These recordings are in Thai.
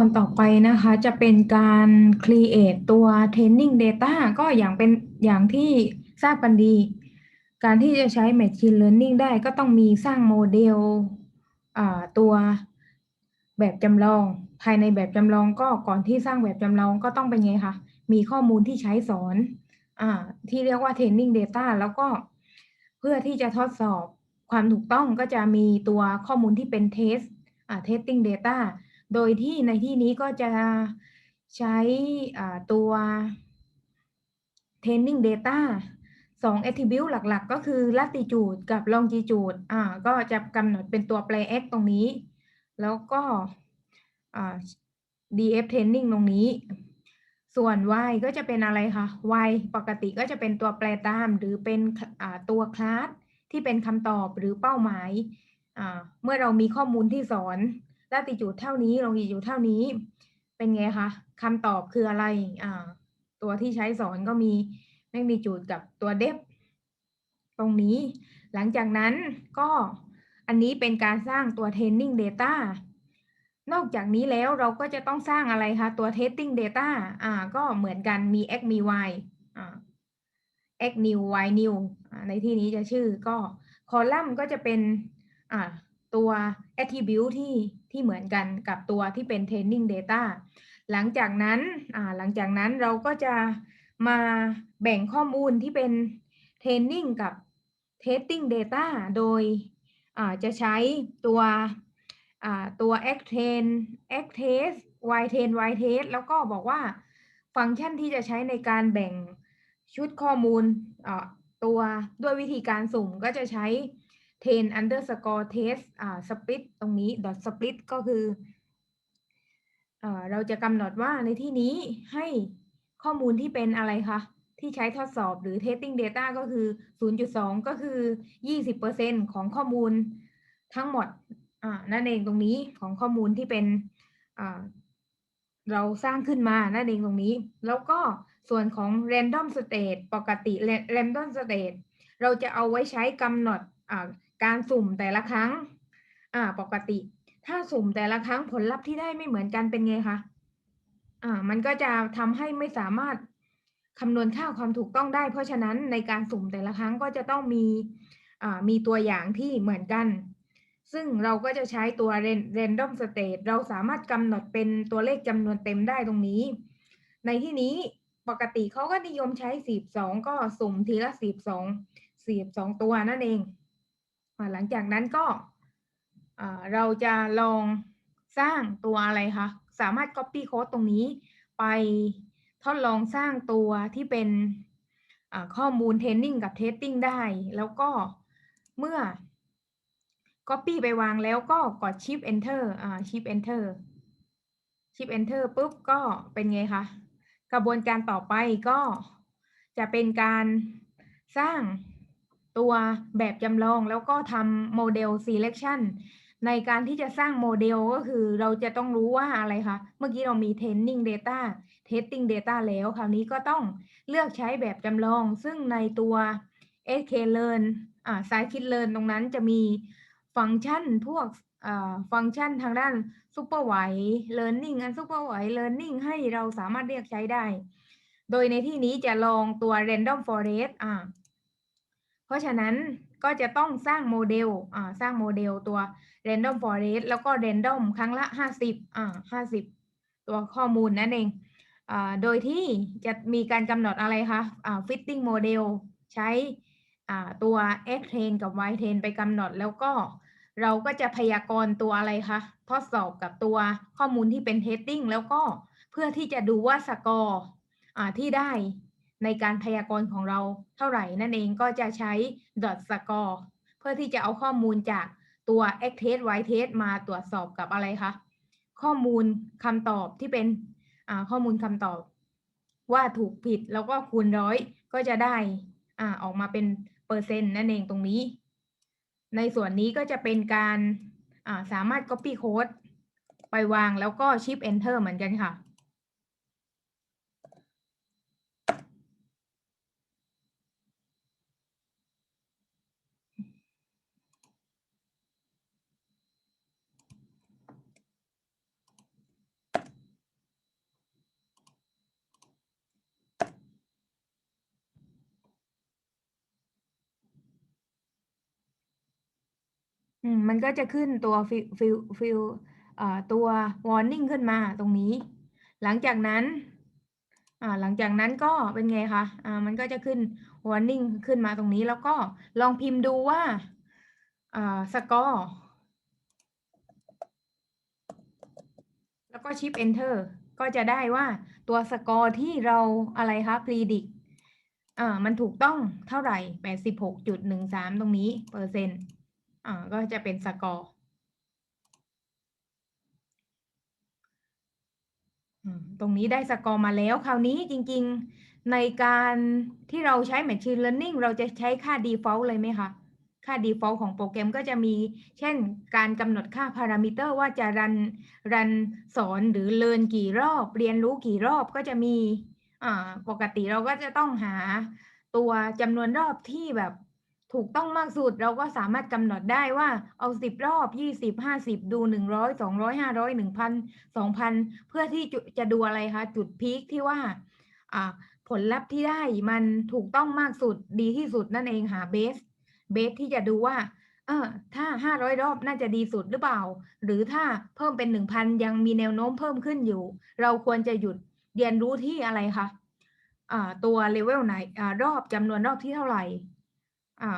ส่วนต่อไปนะคะจะเป็นการ create ตัว training data ก็อย่างเป็นอย่างที่ทราบกันดี การที่จะใช้ machine learning ได้ก็ต้องมีสร้างโมเดลตัวแบบจำลอง ภายในแบบจำลองก็ก่อนที่สร้างแบบจำลองก็ต้องเป็นไงคะ มีข้อมูลที่ใช้สอนอที่เรียกว่า training data แล้วก็เพื่อที่จะทดสอบความถูกต้องก็จะมีตัวข้อมูลที่เป็น test testing data โดยที่ในที่นี้ก็จะใช้ตัว training data สอง attribute หลักๆ ก็คือ latitude กับ longitude อ่าก็จะกำหนดเป็นตัวแปร x ตรงนี้ แล้วก็ df training ตรงนี้ ส่วน y ก็จะเป็นอะไรคะ y ปกติก็จะเป็นตัวแปรตาม หรือเป็นตัวคลาสที่เป็นคำตอบหรือเป้าหมาย เมื่อเรามีข้อมูลที่สอน latitude เท่านี้ longitude เท่านี้ เป็นไงคะคำตอบคืออะไรอ่าตัวที่ใช้สอนก็มี magnitude กับตัว depth ตรงนี้ หลังจากนั้นก็อันนี้เป็นการสร้างตัว training data นอกจากนี้แล้วเราก็จะต้องสร้างอะไรคะ ตัว testing data อ่าก็เหมือนกันมี x มี y อ่า x new y new ในที่นี้จะชื่อก็คอลัมน์ก็จะเป็นตัว attribute ที่ ที่เหมือนกันกับตัวที่เป็น training data หลังจากนั้นหลังจากนั้นเราก็จะมาแบ่งข้อมูลที่เป็น training กับ testing data โดยจะใช้ตัวตัว x train x test y train y test แล้วก็บอกว่าฟังก์ชันที่จะใช้ในการแบ่งชุดข้อมูลตัวด้วยวิธีการสุ่มก็จะใช้ ten underscore test อ่า split ตรงนี้ dot split ก็คือเอ่อเราจะกำหนดว่าในที่นี้ให้ข้อมูลที่เป็นอะไรคะ ที่ใช้ทดสอบหรือ testing data ก็คือ 0.2 ก็คือ 20%ของข้อมูลทั้งหมดอ่านั่นเองตรงนี้ของข้อมูลที่เป็นอ่าเราสร้างขึ้นมานั่นเองตรงนี้ แล้วก็ส่วนของ random state ปกติ random state เราจะเอาไว้ใช้กำหนดอ่า การสุ่มแต่ละครั้ง อ่า ปกติ ถ้าสุ่มแต่ละครั้งผลลัพธ์ที่ได้ไม่เหมือนกันเป็นไงคะ อ่า มันก็จะทำให้ไม่สามารถคำนวณค่าความถูกต้องได้ เพราะฉะนั้นในการสุ่มแต่ละครั้งก็จะต้องมี อ่า มีตัวอย่างที่เหมือนกัน ซึ่งเราก็จะใช้ตัว random state เราสามารถกำหนดเป็นตัวเลขจำนวนเต็มได้ตรงนี้ ในที่นี้ปกติเขาก็นิยมใช้ 42 ก็สุ่มทีละ 42 42 ตัวนั่นเอง หลังจากนั้นก็เราจะลองสร้างตัวอะไรคะ สามารถ copy code ตรงนี้ไปทดลองสร้างตัวที่เป็นข้อมูล training กับ testing ได้ แล้วก็เมื่อ copy ไปวางแล้วก็กด shift enter อ่า shift enter shift enter ปุ๊บก็เป็นไงคะ กระบวนการต่อไปก็จะเป็นการสร้าง ตัวแบบจำลองแล้วก็ทำโมเดล selection ในการที่จะสร้างโมเดลก็คือเราจะต้องรู้ว่าอะไรคะ เมื่อกี้เรามี training data testing data แล้วคราวนี้ก็ต้องเลือกใช้แบบจำลอง ซึ่งในตัว sklearn อ่า scikit-learn ตรงนั้นจะมีฟังก์ชันพวกฟังก์ชันทางด้าน supervised learning อัน supervised learning ให้เราสามารถเรียกใช้ได้ โดยในที่นี้จะลองตัว random forest อ่า เพราะฉะนั้นก็จะต้องสร้างโมเดลอ่าสร้างโมเดลตัว random forest แล้วก็ random ครั้งละ 50อ่า50 ตัวข้อมูลนั่นเองอ่าโดยที่จะมีการกำหนดอะไรคะอ่า fitting model ใช้อ่าตัว x train กับ y train ไปกำหนดแล้วก็เราก็จะพยากรณ์ตัวอะไรคะทดสอบกับตัวข้อมูลที่เป็น testing แล้วก็เพื่อที่จะดูว่าสกอร์ที่ได้ ในการพยากรณ์ของเราเท่าไหร่นั่นเองก็จะใช้ dot score เพื่อที่จะเอาข้อมูลจากตัว x test y test มาตรวจสอบกับอะไรคะ ข้อมูลคำตอบที่เป็นข้อมูลคำตอบ ว่าถูกผิดแล้วก็คูณร้อยก็จะได้อออกมาเป็นเปอร์เซ็นต์นั่นเองตรงนี้ ในส่วนนี้ก็จะเป็นการาสามารถ copy code ไปวางแล้วก็ shift enter เหมือนกันค่ะ อืมมันก็จะขึ้นตัวฟิลฟิลฟิลอ่าตัว warning ขึ้นมาตรงนี้ หลังจากนั้นอ่าหลังจากนั้นก็เป็นไงคะอ่ามันก็จะขึ้น warning ขึ้นมาตรงนี้แล้วก็ลองพิมพ์ดูว่าอ่าสกอร์แล้วก็ชิป enter ก็จะได้ว่าตัวสกอร์ที่เราอะไรคะ predict อ่ามันถูกต้องเท่าไหร่ 86.13 ตรงนี้เปอร์เซ็นต์ อ่าก็จะเป็นสกอร์ตรงนี้ได้สกอร์มาแล้ว คราวนี้จริงๆในการที่เราใช้ Machine Learning เราจะใช้ค่า default เลยไหมคะ ค่า default ของโปรแกรมก็จะมี เช่น การกำหนดค่าพารามิเตอร์ว่าจะรันรันสอนหรือ learn กี่รอบ เรียนรู้กี่รอบก็จะมีปกติเราก็จะต้องหาตัวจำนวนรอบที่แบบ ถูกต้องมากสุดเราก็สามารถกำหนดได้ว่าเอา10รอบ20 50ดู100 200 500 1,000 2,000เพื่อที่จะดูอะไรคะ จุดพีคที่ว่าอ่าผลลัพธ์ที่ได้มันถูกต้องมากสุดดีที่สุดนั่นเองหาเบสเบสที่จะดูว่าเออถ้า500รอบน่าจะดีสุดหรือเปล่า หรือถ้าเพิ่มเป็น1,000ยังมีแนวโน้มเพิ่มขึ้นอยู่ เราควรจะหยุดเรียนรู้ที่อะไรคะอ่าตัว level ไหนอ่ารอบจำนวนรอบที่เท่าไหร่ อ่า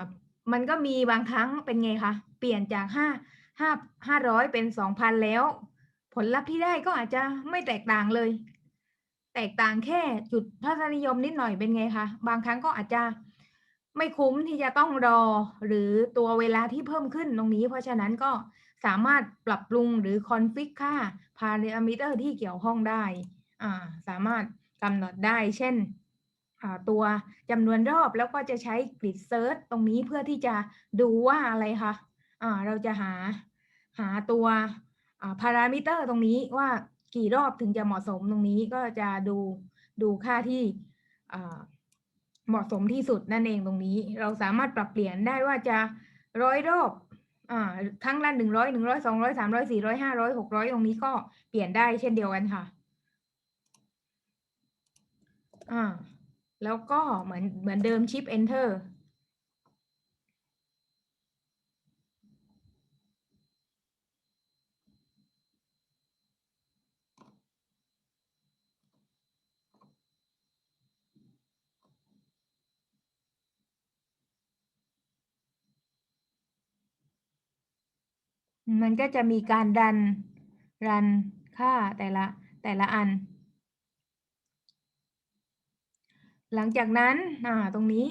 มันก็มีบางครั้งเป็นไงคะเปลี่ยนจาก5 5 500เป็น2,000แล้ว ผลลัพธ์ที่ได้ก็อาจจะไม่แตกต่างเลย แตกต่างแค่จุดทัศนิยมนิดหน่อยเป็นไงคะบางครั้งก็อาจจะไม่คุ้มที่จะต้องรอหรือตัวเวลาที่เพิ่มขึ้นตรงนี้ เพราะฉะนั้นก็สามารถปรับปรุงหรือ config ค่า parameter ที่เกี่ยวข้องได้ สามารถกำหนดได้ เช่น ตัวจำนวนรอบแล้วก็จะใช้ grid search ตรงนี้เพื่อที่จะดูว่าอะไรคะอ่าเราจะหาหาตัวอ่า parameter ตรงนี้ว่ากี่รอบถึงจะเหมาะสมตรงนี้ก็จะดูดูค่าที่เหมาะสมที่สุดนั่นเองตรงนี้ เราสามารถปรับเปลี่ยนได้ว่าจะ100รอบอ่าครั้งละ100 100 200 300 400 500 600ตรงนี้ก็เปลี่ยนได้เช่นเดียวกันค่ะอ่า แล้วก็เหมือนเหมือนเดิม Shift Enter มันก็จะมีการรันรันค่าแต่ละแต่ละอัน หลังจากนั้นอ่าตรงนี้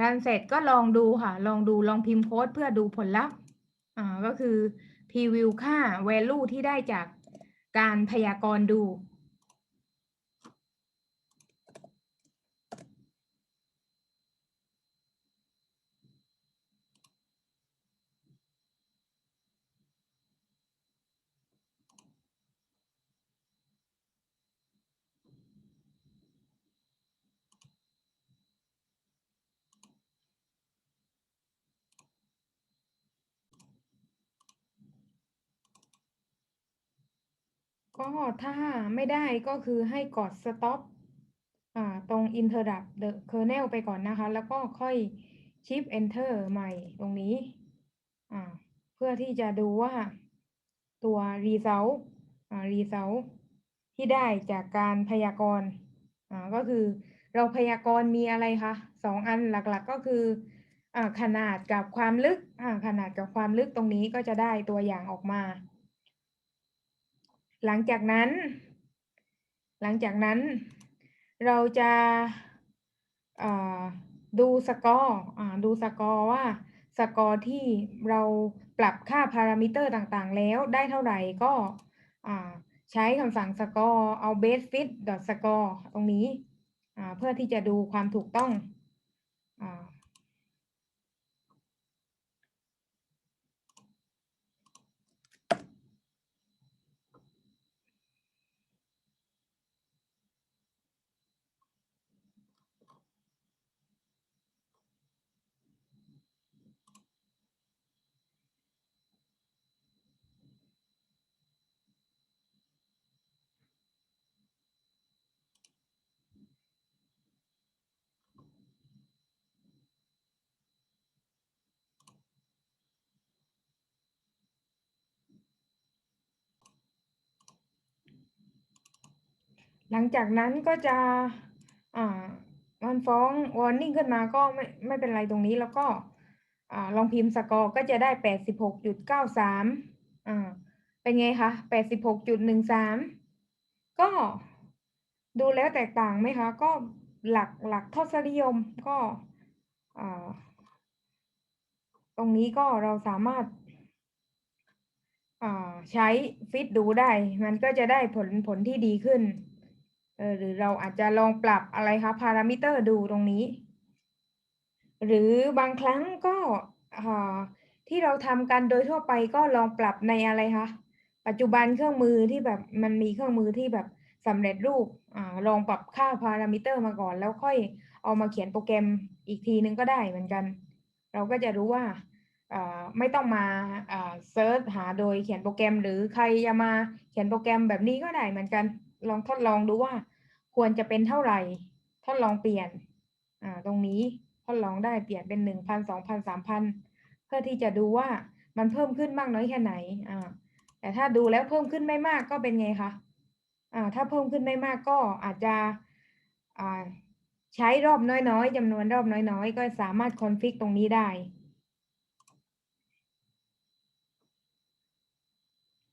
รันเสร็จก็ลองดูค่ะ ลองดูลองพิมพ์โค้ดเพื่อดูผลลัพธ์อ่าก็คือ Preview ค่า value ที่ได้จากการพยากรณ์ดู ก็ถ้าไม่ได้ก็คือให้กด stop อ่าตรง interrupt the kernel ไปก่อนนะคะ แล้วก็ค่อย shift enter ใหม่ตรงนี้อ่าเพื่อที่จะดูว่าตัว result อ่า result ที่ได้จากการพยากรณ์อ่าก็คือเราพยากรณ์มีอะไรคะสองอันหลักๆก็คืออ่าขนาดกับความลึกอ่าขนาดกับความลึกตรงนี้ก็จะได้ตัวอย่างออกมา หลังจากนั้น หลังจากนั้น เราจะดูสกอร์ดูสกอร์ว่าสกอร์ที่เราปรับค่าพารามิเตอร์ต่างๆ แล้วได้เท่าไหร่ก็ใช้คำสั่งสกอร์เอา base fit score ตรงนี้ เพื่อที่จะดูความถูกต้อง หลังจากนั้นก็จะอ่ามันฟ้อง warning ขึ้นมาก็ไม่ไม่เป็นไรตรงนี้แล้วก็อ่าลองพิมพ์สกอร์ก็จะได้86.93อ่าเป็นไงคะ86.13ก็ดูแล้วแตกต่างไหมคะ ก็หลักหลักทศนิยมก็อ่าตรงนี้ก็เราสามารถอ่าใช้ฟิตดูได้ มันก็จะได้ผลผลที่ดีขึ้น เออหรือเราอาจจะลองปรับอะไรคะพารามิเตอร์ดูตรงนี้ หรือบางครั้งก็ที่เราทำกันโดยทั่วไปก็ลองปรับในอะไรคะปัจจุบันเครื่องมือที่แบบมันมีเครื่องมือที่แบบสำเร็จรูปอลองปรับค่าพารามิเตอร์มาก่อน แล้วค่อยเอามาเขียนโปรแกรมอีกทีนึงก็ได้เหมือนกัน เราก็จะรู้ว่าไม่ต้องมาอ่าเซิร์ชหาโดยเขียนโปรแกรม หรือใครจะมาเขียนโปรแกรมแบบนี้ก็ได้เหมือนกัน ลองทดลองดูว่า ควรจะเป็นเท่าไหร่ ทดลองเปลี่ยน อ่า ตรงนี้ทดลองได้เปลี่ยนเป็น1,000 2,000 3,000เพื่อที่จะดูว่ามันเพิ่มขึ้นมากน้อยแค่ไหน อ่า แต่ถ้าดูแล้วเพิ่มขึ้นไม่มากก็เป็นไงคะ อ่า ถ้าเพิ่มขึ้นไม่มากก็อาจจะ อ่า ใช้รอบน้อยๆจำนวนรอบน้อยๆ ก็สามารถคอนฟิกตรงนี้ได้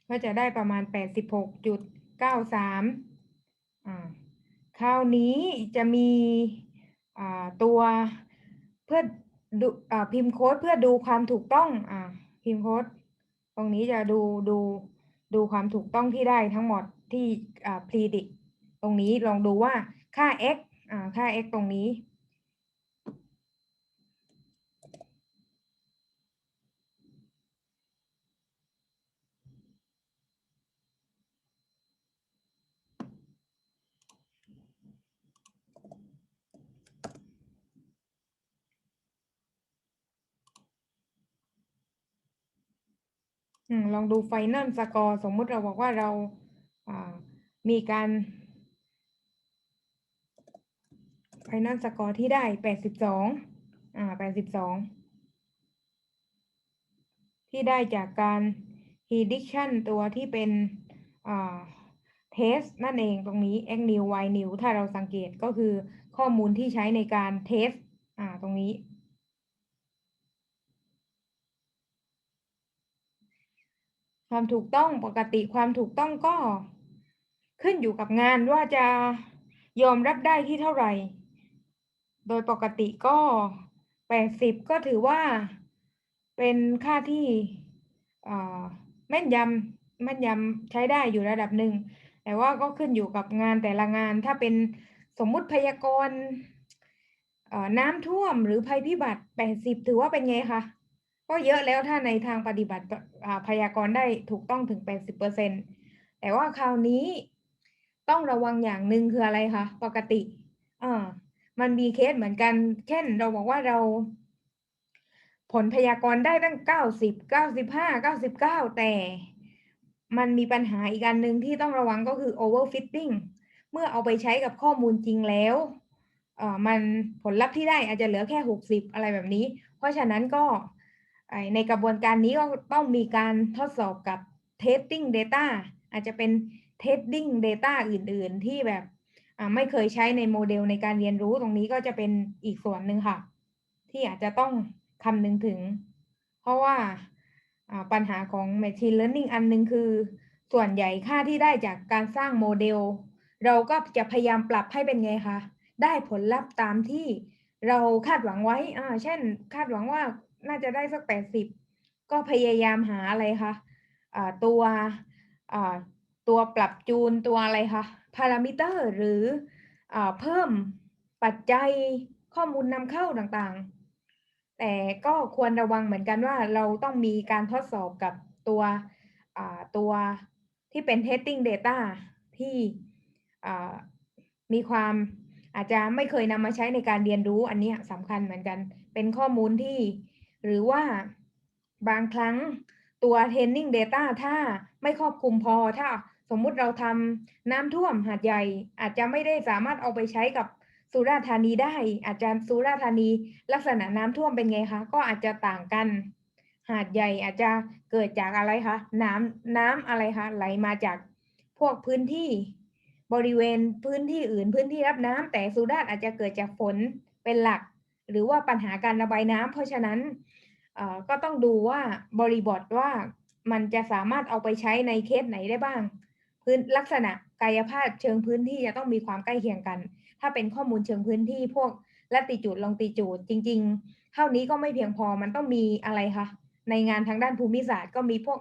ก็จะได้ประมาณ 93คราวนี้จะมีตัวเพื่อดูอ่าพิมพ์โค้ดเพื่อดูความถูกต้องอพิมพ์โค้ดตรงนี้จะดูดูดูความถูกต้องที่ได้ทั้งหมดที่ predict ตรงนี้ลองดูว่าค่า x ค่า x ตรงนี้ ลองดู final score สมมุติเราบอกว่าเรามีการ final score ที่ได้82อ่า82ที่ได้จากการ prediction ตัวที่เป็นอ่า test นั่นเองตรงนี้ x new y new ถ้าเราสังเกตก็คือข้อมูลที่ใช้ในการ test อ่าตรงนี้ ความถูกต้องปกติความถูกต้องก็ ขึ้นอยู่กับงานว่าจะยอมรับได้ที่เท่าไหร่ โดยปกติก็80ก็ถือว่าเป็นค่าที่แม่นยำแม่นยำใช้ได้อยู่ระดับหนึ่ง แต่ว่าก็ขึ้นอยู่กับงานแต่ละงาน ถ้าเป็นสมมุติพยากรณ์น้ำท่วมหรือภัยพิบัติ80ถือว่าเป็นไงคะ ก็เยอะแล้วถ้าในทางปฏิบัติพยากรณ์ได้ถูกต้องถึง 80%แต่ว่าคราวนี้ต้องระวังอย่างหนึ่งคืออะไรคะปกติอ่ามันมีเคสเหมือนกัน เช่น เราบอกว่าเรา ผลพยากรณ์ได้ตั้ง 90 95 99 แต่มันมีปัญหาอีกอันหนึ่งที่ต้องระวังก็คือ overfitting เมื่อเอาไปใช้กับข้อมูลจริงแล้วเออมันผลลัพธ์ที่ได้อาจจะเหลือแค่ 60 อะไรแบบนี้ เพราะฉะนั้นก็ ในกระบวนการนี้ก็ต้องมีการทดสอบกับ testing data อาจจะเป็น testing data อื่น ๆ ที่แบบไม่เคยใช้ในโมเดลในการเรียนรู้ตรงนี้ก็จะเป็นอีกส่วนหนึ่งค่ะ ที่อาจจะต้องคำนึงถึง เพราะว่าปัญหาของ machine learning อันหนึ่งคือ ส่วนใหญ่ค่าที่ได้จากการสร้างโมเดล เราก็จะพยายามปรับให้เป็นไงคะ ได้ผลลัพธ์ตามที่เราคาดหวังไว้ เช่น คาดหวังว่า น่าจะได้สัก80ก็พยายามหาอะไรคะตัวตัวปรับจูนตัวอะไรคะพารามิเตอร์หรืออเพิ่มปัจจัยข้อมูลนำเข้าต่างๆ แต่ก็ควรระวังเหมือนกันว่าเราต้องมีการทดสอบกับตัวตัวที่เป็น testing data ที่มีความอาจจะไม่เคยนำมาใช้ในการเรียนรู้อันนี้สำคัญเหมือนกัน เป็นข้อมูลที่ หรือว่าบางครั้งตัว training data ถ้าไม่ครอบคลุมพอ ถ้าสมมุติเราทำน้ำท่วมหาดใหญ่ อาจจะไม่ได้สามารถเอาไปใช้กับสุราษฎร์ธานีได้ อาจจะสุราษฎร์ธานีลักษณะน้ำท่วมเป็นไงคะ ก็อาจจะต่างกัน หาดใหญ่อาจจะเกิดจากอะไรคะ น้ำน้ำอะไรคะไหลมาจากพวกพื้นที่บริเวณพื้นที่อื่น พื้นที่รับน้ำแต่สุราษฎร์อาจจะเกิดจากฝนเป็นหลัก หรือว่าปัญหาการระบายน้ำเพราะฉะนั้น ก็ต้องดูว่าบริบทว่ามันจะสามารถเอาไปใช้ในเคสไหนได้บ้าง พื้นลักษณะกายภาพเชิงพื้นที่จะต้องมีความใกล้เคียงกัน ถ้าเป็นข้อมูลเชิงพื้นที่พวกลัติจูดลองติจูดจริง ๆ เท่านี้ก็ไม่เพียงพอมันต้องมีอะไรคะในงานทางด้านภูมิศาสตร์ก็มีพวก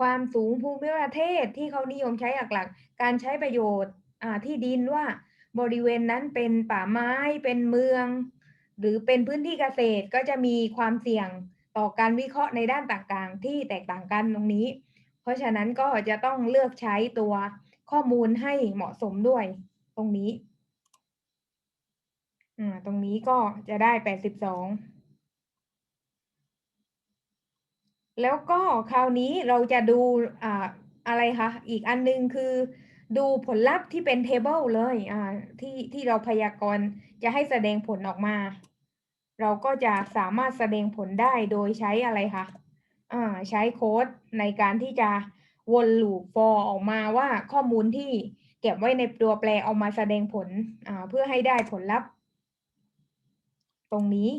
ความสูงภูมิประเทศที่เขานิยมใช้หลักๆ การใช้ประโยชน์ที่ดินว่าบริเวณนั้นเป็นป่าไม้เป็นเมือง หรือเป็นพื้นที่เกษตรก็จะมีความเสี่ยง ต่อการวิเคราะห์ในด้านต่างๆ ที่แตกต่างกันตรงนี้ เพราะฉะนั้นก็จะต้องเลือกใช้ตัวข้อมูลให้เหมาะสมด้วยตรงนี้อ่าตรงนี้ก็จะได้แปดสิบสองแล้วก็คราวนี้เราจะดูอ่าอะไรคะ อีกอันนึงคือดูผลลัพธ์ที่เป็น table เลยอ่าที่ที่เราพยากรณ์จะให้แสดงผลออกมา เราก็จะสามารถแสดงผลได้โดยใช้อะไรคะอ่าใช้โค้ดในการที่จะวนลูป for ออกมาว่าข้อมูลที่เก็บไว้ในตัวแปรเอามาแสดงผลอ่าเพื่อให้ได้ผลลัพธ์ ตรงนี้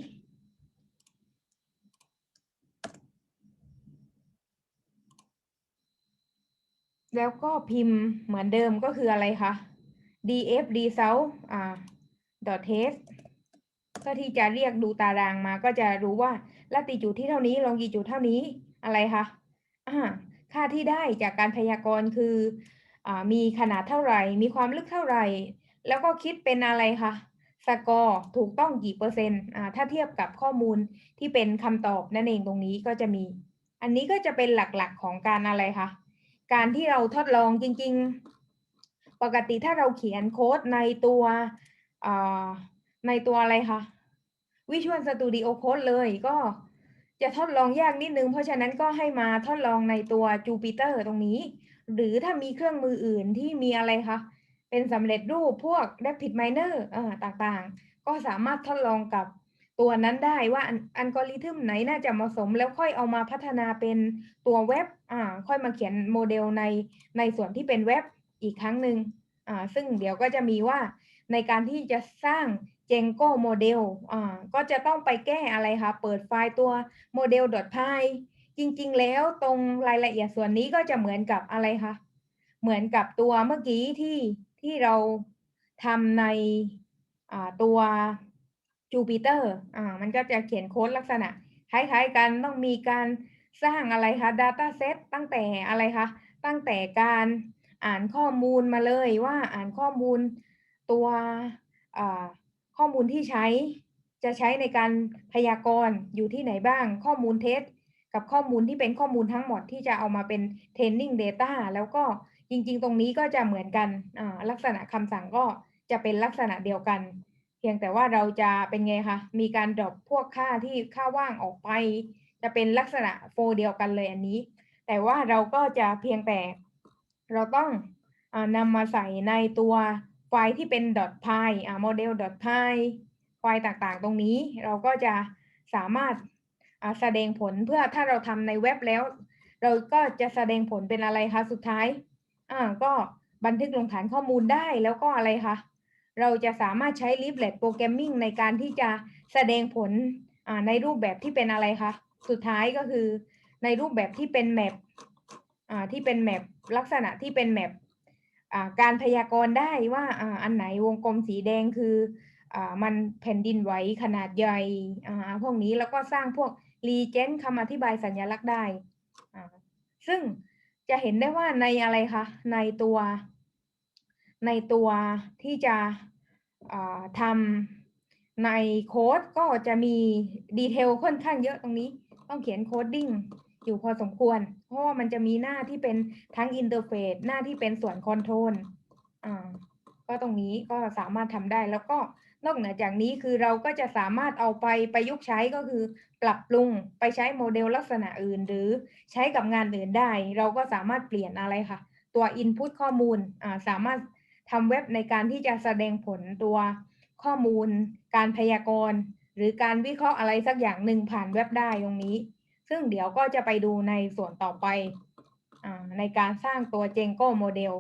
แล้วก็พิมพ์เหมือนเดิมก็คืออะไรคะ df result อ่า dot test ก็ที่จะเรียกดูตารางมาก็จะรู้ว่าลัติจูดที่เท่านี้ลองกีจูดเท่านี้อะไรคะอ่าค่าที่ได้จากการพยากรณ์คืออมีขนาดเท่าไหร่ มีความลึกเท่าไหร่ แล้วก็คิดเป็นอะไรคะสกอร์ถูกต้องกี่เปอร์เซ็นต์ถ้าเทียบกับข้อมูลที่เป็นคำตอบนั่นเองตรงนี้ก็จะมี อันนี้ก็จะเป็นหลักๆของการอะไรคะการที่เราทดลองจริง ๆ ปกติถ้าเราเขียนโค้ดในตัวอ ในตัวอะไรคะ Visual Studio Code เลยก็จะทดลองยากนิดนึง เพราะฉะนั้นก็ให้มาทดลองในตัว Jupyter ตรงนี้ หรือถ้ามีเครื่องมืออื่นที่มีอะไรคะ เป็นสำเร็จรูปพวก Rapid Miner เอ่อต่างๆ ก็สามารถทดลองกับตัวนั้นได้ว่าอัลกอริทึมไหนน่าจะเหมาะสม แล้วค่อยเอามาพัฒนาเป็นตัวเว็บอ่าค่อยมาเขียนโมเดลในในส่วนที่เป็นเว็บอีกครั้งหนึ่งอ่าซึ่งเดี๋ยวก็จะมีว่า ในการที่จะสร้าง Django โมเดลอ่าก็จะต้องไปแก้อะไรคะเปิดไฟล์ตัว model.py จริงๆ แล้วตรงรายละเอียดส่วนนี้ก็จะเหมือนกับอะไรคะเหมือนกับตัวเมื่อกี้ที่ที่เราทำในตัว Jupyter อ่ามันก็จะเขียนโค้ดลักษณะคล้ายๆกันต้องมีการสร้างอะไรคะ Data Set ตั้งแต่อะไรคะตั้งแต่การอ่านข้อมูลมาเลยว่าอ่านข้อมูล ตัวข้อมูลที่ใช้จะใช้ในการพยากรณ์อยู่ที่ไหนบ้าง ข้อมูลเท็จกับข้อมูลที่เป็นข้อมูลทั้งหมดที่จะเอามาเป็น training data แล้วก็จริงๆ ตรงนี้ก็จะเหมือนกันลักษณะคำสั่งก็จะเป็นลักษณะเดียวกัน เพียงแต่ว่าเราจะเป็นไงคะ มีการดรอปพวกค่าที่ค่าว่างออกไป จะเป็นลักษณะโฟเดียวกันเลยอันนี้ แต่ว่าเราก็จะเพียงแต่เราต้องอนำมาใส่ในตัว ไฟล์ที่เป็น .py อ่า model .py ไฟล์ต่างๆ ตรงนี้เราก็จะสามารถแสดงผลเพื่อถ้าเราทำในเว็บแล้ว เราก็จะแสดงผลเป็นอะไรคะสุดท้ายอ่าก็บันทึกลงฐานข้อมูลได้แล้วก็อะไรคะเราจะสามารถใช้ Leaflet Programming ในการที่จะแสดงผลอ่าในรูปแบบที่เป็นอะไรคะสุดท้ายก็คือในรูปแบบที่เป็นแมปอ่าที่เป็นแมปลักษณะที่เป็นแมป การพยากรณ์ได้ว่าอ,อันไหนวงกลมสีแดงคืออมันแผ่นดินไหวขนาดใหญ่พวกนี้แล้วก็สร้างพวกรีเจนคำอธิบายสัญลักษณ์ได้ ซึ่งจะเห็นได้ว่าในอะไรคะในตัว ในตัวที่จะทำในโค้ดก็จะมีดีเทลค่อนข้างเยอะตรงนี้ ต้องเขียนโคดดิ้ง อยู่พอสมควร เพราะว่ามันจะมีหน้าที่เป็นทั้งอินเทอร์เฟซหน้าที่เป็นส่วนคอนโทรลอ่าก็ตรงนี้ก็สามารถทำได้แล้วก็นอกเหนือจากนี้คือเราก็จะสามารถเอาไปประยุกต์ใช้ก็คือ ปรับปรุงไปใช้โมเดลลักษณะอื่น หรือใช้กับงานอื่นได้ เราก็สามารถเปลี่ยนอะไรค่ะ ตัว Input ข้อมูลอ่าสามารถทำเว็บในการที่จะแสดงผลตัวข้อมูล การพยากรณ์ หรือการวิเคราะห์อะไรสักอย่างหนึ่งผ่านเว็บได้ตรงนี้ ซึ่งเดี๋ยวก็จะไปดูในส่วนต่อไปอในการสร้างตัว Django โมเดล